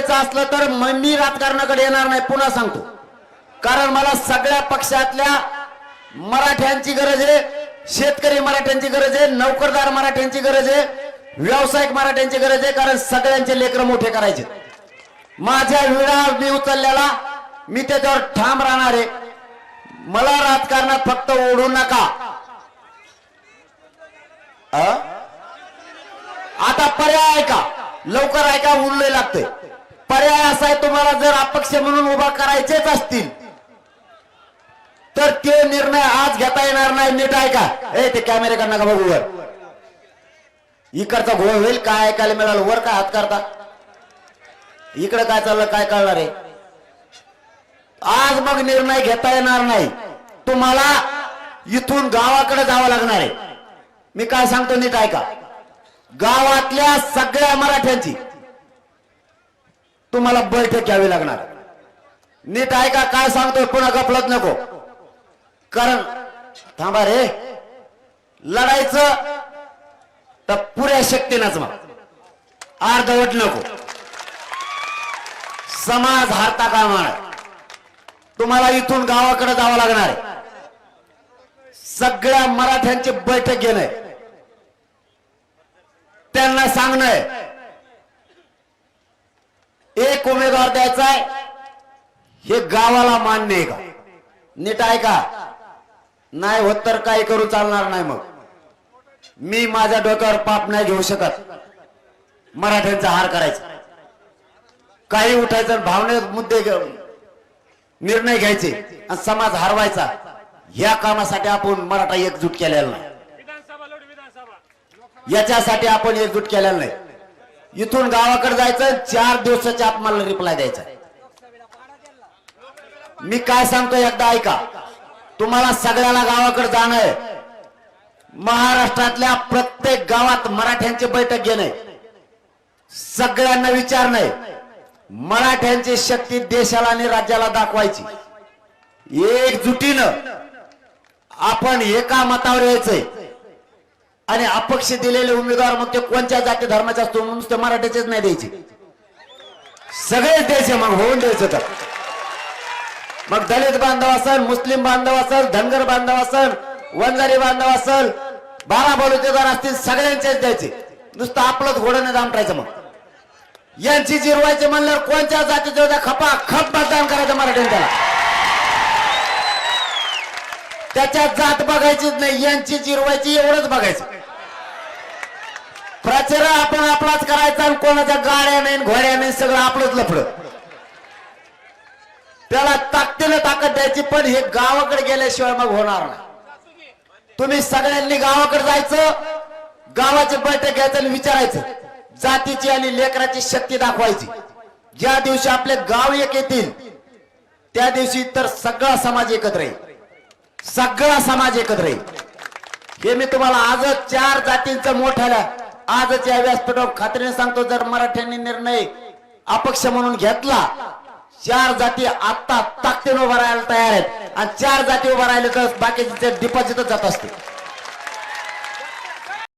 द्यायचं असलं तर मी राजकारणाकडे येणार नाही पुन्हा सांगतो. कारण मला सगळ्या पक्षातल्या मराठ्यांची गरज आहे शेतकरी मराठ्यांची गरज आहे नोकरदार मराठ्यांची गरज आहे व्यावसायिक मराठ्यांची गरज आहे कारण सगळ्यांचे लेकर मोठे करायचे. माझ्या विडा मी उचलल्याला मी त्याच्यावर ठाम राहणार आहे. मला राजकारणात फक्त ओढू नका. अ? आता पर्याय ऐका. लवकर ऐका उरले लागते पर्याय असा आहे तुम्हाला जर अपक्ष म्हणून उभा करायचेच असतील तर ते निर्णय आज घेता येणार नाही. नीट आहे का? ए ते कॅमेरे का नका बघू वर. इकडचा घोळ होईल काय ऐकायला मिळालं? वर काय हात करता? इकडे काय चाललं काय कळणार आहे आज मग निर्णय घेता येणार नाही. तुम्हाला इथून गावाकडे जावं लागणार आहे. मी काय सांगतो नीट ऐका. गावातल्या सगळ्या मराठ्यांची तुम्हाला बैठक घ्यावी लागणार. नीट ऐका काय सांगतोय पुन्हा गपलत नको. कारण थांबा रे. लढायचं तर पुऱ्या शक्तीनंच मग. अर्धवट नको. समाज हारता का म्हणा तुम्हाला इथून गावाकडे जावं लागणार आहे. सगळ्या मराठ्यांची बैठक घेणं त्यांना सांगणं एक उमेदवार द्यायचा आहे हे गावाला मान्य आहे का? नीट आहे का? नाही होत तर काही करू चालणार नाही मग. मी माझ्या डोक्यावर पाप नाही घेऊ शकत. मराठ्यांचा हार करायचा. काही उठायचं भावने मुद्दे निर्णय घ्यायचे आणि समाज हरवायचा या कामासाठी आपण मराठा एकजूट केलेला नाही. याच्यासाठी आपण एकजूट केलेला नाही. इथून गावाकडे जायचं चार दिवसाच्या आत मला रिप्लाय द्यायचा. मी काय सांगतो एकदा ऐका. तुम्हाला सगळ्याला गावाकडे जाणं आहे. महाराष्ट्रातल्या प्रत्येक गावात मराठ्यांची बैठक घेणे सगळ्यांना विचारणे मराठ्यांची शक्ती देशाला आणि राज्याला दाखवायची. एकजुटीनं आपण एका मतावर यायचंय. आणि अपक्ष दिलेले उमेदवार मग ते कोणत्या जाती धर्माचे असतो म्हणून ते मराठ्याचेच नाही द्यायचे. सगळेच द्यायचे मग होऊन द्यायचं तर. मग दलित बांधव असल मुस्लिम बांधव असल धनगर बांधव असल वंजारी बांधव असल बारा बलुतेदार असतील सगळ्यांचेच द्यायचे. नुसतं आपलंच घोड्याने नाही दामटायचं मग. यांची जिरवायचे म्हणल्यावर कोणत्या जातीचे होत्या? खपा खप मतदान करायचं मराठीने त्याला. त्याच्यात जात बघायचीच नाही यांची जिरवायची एवढंच बघायचं. प्रचार आपण आपलाच करायचा आणि कोणाच्या गाड्या नाही घोड्या नाही सगळं आपलंच लफड. त्याला ताकदीनं ताकद द्यायची पण हे गावाकडे गेल्याशिवाय मग होणार नाही. तुम्ही सगळ्यांनी गावाकडे जायचं गावाची बैठक घ्यायचं आणि विचारायचं. जातीची आणि लेकराची शक्ती दाखवायची. ज्या दिवशी आपले गाव एक येतील त्या दिवशी तर सगळा समाज एकत्र येईल. सगळा समाज एकत्र येईल हे मी तुम्हाला आजच चार जातींचं मोठ्याला आजच या व्यासपीठावर खात्रीने सांगतो जर मराठ्यांनी निर्णय अपक्ष म्हणून घेतला चार जाती आता ताकदीने उभा राहायला तयार आहेत. आणि चार जाती उभा राहिले तर बाकीचे डिपॉझिटच जात असते